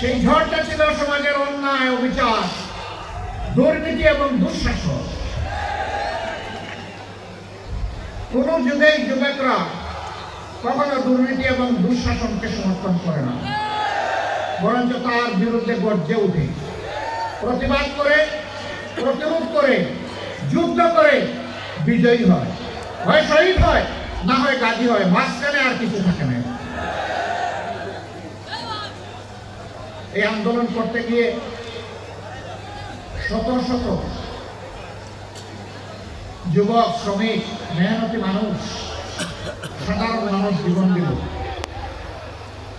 সেই ঝড়টা ছিল সমাজের অন্যায় অবিচার, দুর্নীতি এবং দুঃশাসন। কোন যুগেই যুবকরা কখনো দুর্নীতি এবং দুঃশাসনকে সমর্থন করে না, বরঞ্চ তার বিরুদ্ধে গর্জে উঠে প্রতিবাদ করে, প্রতিরোধ করে, যুদ্ধ করে বিজয়ী হয়। হয় শহীদ হয়, না হয় গাজী হয়, মাঝখানে আর কিছু থাকে না। এই আন্দোলন করতে গিয়ে শত শত যুবক, শ্রমিক, মেহনতি মানুষ, সাধারণ মানুষ জীবন দিল।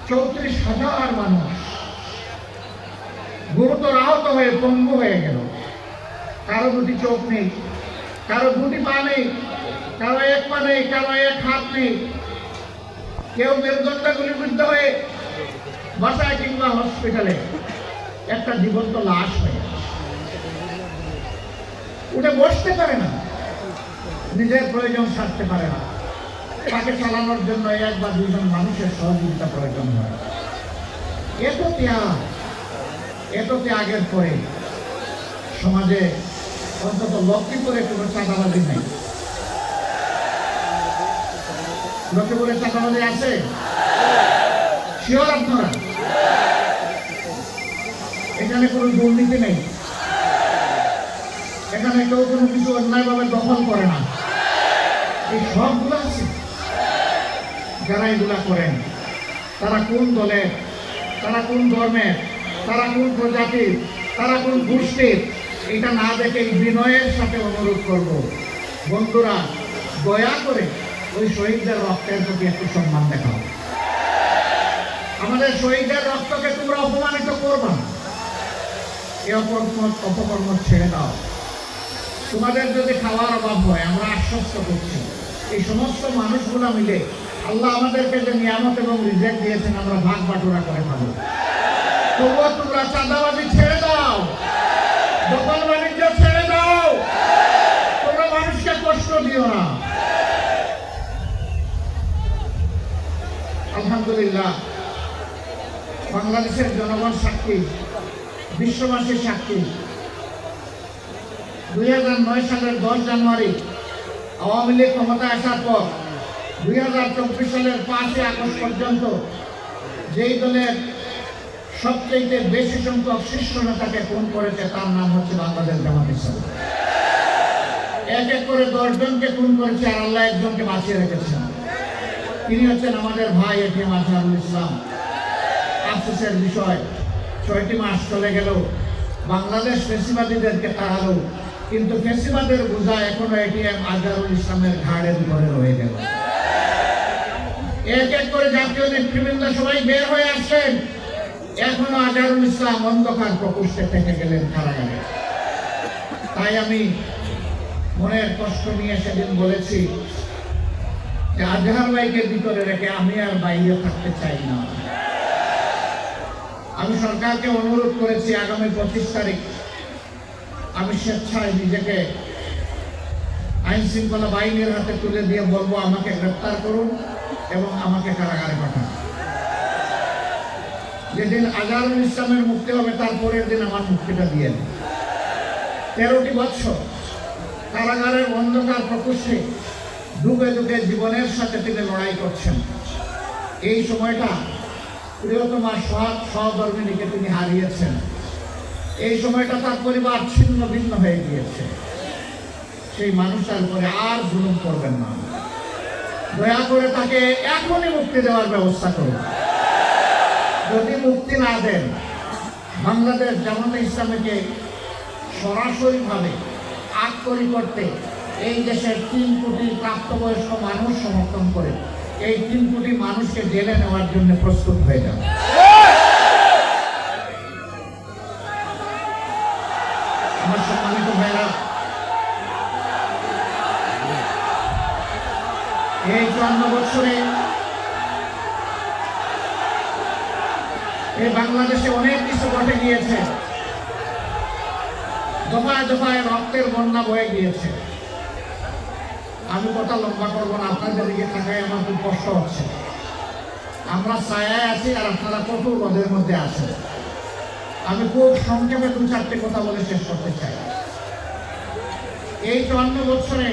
চৌত্রিশ হাজার মানুষ গুরুতর আহত হয়ে পঙ্গু হয়ে গেল। কারও দুটি চোখ নেই, কারও দুটি পা নেই, কারও এক পা নেই, কারও এক হাত নেই। কেউ মেরুদণ্ড গুলিবিদ্ধ হয়ে বাসায় কিংবা হসপিটালে একটা জীবন্ত লাশ হয়ে। উঠে বসতে পারে না। নিজের প্রয়োজন সারতে পারে না। তাকে চালানোর জন্য এক বা দুইজন মানুষের সহযোগিতা প্রয়োজন হয়। এত ত্যাগ এত ত্যাগের পরে সমাজে অন্তত লক্ষ্মীপুরে কোনো চাঁদাবাজি নেই। লক্ষ্মীপুরে চাঁদাবাজি আছে? শিওর আপনারা। এখানে কোনো দুর্নীতি নেই। এখানে কেউ কোনো কিছু অন্যায়ভাবে দখল করে না। এই সবগুলো আছে। যারা এগুলা করেন, তারা কোন দলের তারা কোন ধর্মের তারা কোন প্রজাতির তারা কোন গোষ্ঠীর এটা না দেখে বিনয়ের সাথে অনুরোধ করব। বন্ধুরা, দয়া করে ওই শহীদদের রক্তের প্রতি একটু সম্মান দেখাও। আমাদের শহীদদের রক্তকে তোমরা অপমানিত করবা না। এই অপকর্ম অপকর্ম ছেড়ে দাও। তোমাদের যদি খাওয়ার অভাব হয়, আমরা আশ্বস্ত করছি। এই সমস্ত মানুষগুলো মিলে আল্লাহ আমাদেরকে যে নিয়ামত এবং রিজেক্ট দিয়েছেন, আমরা ভাগ বাটোরা করে খাব। তবুও তোমরা চাঁদাবাজি ছেড়ে দাও। দোকান বাণিজ্য ছেড়ে দাও। তোমরা মানুষকে কষ্ট দিও না। আলহামদুলিল্লাহ, বাংলাদেশের জনগণ সাক্ষী। বিশ্ববাসীর সাক্ষী। দুই হাজার নয় সালের দশ জানুয়ারি আওয়ামী লীগ ক্ষমতায় আসার পর দুই হাজার চব্বিশ সালের পাঁচই আগস্ট পর্যন্ত যেই দলের সবচেয়ে বেশি সংখ্যক শীর্ষ নেতাকে খুন করেছে, তার নাম হচ্ছে বাংলাদেশ জামাত ইসলাম। এক এক করে দশজনকে খুন করেছে আর আল্লাহ একজনকে বাঁচিয়ে রেখেছেন তিনি হচ্ছেন আমাদের ভাই এটিএম আজহারুল ইসলাম। আফসোসের বিষয় ছয়টি মাস চলে গেল বাংলাদেশ ফেসিবাদীদেরকে তাড়ালো, কিন্তু ফেসিবাদের বোঝা এখনও এটিএম আজহারুল ইসলামের ঘাড়ের উপরে রয়ে গেল। এক এক করে জাতীয় নেতৃবৃন্দ সবাই বের হয়ে আসছেন। এখনও আজহারুল ইসলাম অন্ধকার প্রকোষ্ঠে থেকে গেলেন কারাগারে। তাই আমি মনের কষ্ট নিয়ে সেদিন বলেছি যে আজহার ভাইকে ভিতরে রেখে আমি আর বাইরে থাকতে চাই না। আমি সরকারকে অনুরোধ করেছি আগামী পঁচিশ তারিখ আমি স্বেচ্ছায় নিজেকে আইন শৃঙ্খলা বাহিনীর হাতে তুলে দিয়ে বলব, আমাকে গ্রেপ্তার করুন এবং আমাকে কারাগারে পাঠান। যেদিন আজহারুল ইসলামের মুক্তি হবে, তার পরের দিন আমার মুক্তিটা দিয়ে তেরোটি বছর কারাগারের অন্ধকার প্রকোষ্ঠে ডুবে ডুবে জীবনের সাথে তিনি লড়াই করছেন। এই সময়টা সৎ সহধর্মিনীকে তিনি হারিয়েছেন। এই সময়টা তার পরিবার ছিন্ন ভিন্ন হয়ে গিয়েছে। সেই মানুষটার উপরে আর জুলুম করবেন না। দয়া করে তাকে এখনই মুক্তি দেওয়ার ব্যবস্থা করুন। যদি মুক্তি না দেন, বাংলাদেশ জামাতে ইসলামীকে সরাসরিভাবে আটকরি করতে এই দেশের তিন কোটি প্রাপ্তবয়স্ক মানুষ সমর্থন করে এই তিন কোটি মানুষকে জেলে নেওয়ার জন্য প্রস্তুত হয়ে যাবে এই চুয়ান্ন বছরে এই বাংলাদেশে অনেক কিছু ঘটে গিয়েছে। দফায় দফায় রক্তের বন্যা বয়ে গিয়েছে। আমি কথা লম্বা করব না, আপনাদের দিকে থাকায় আমার খুব কষ্ট হচ্ছে। আমরা ছায়ায় আছি আর আপনারা কত রদের মধ্যে আছেন। আমি খুব সংক্ষেপে দু চারটে কথা বলে শেষ করতে চাই। এই চুয়ান্ন বছরে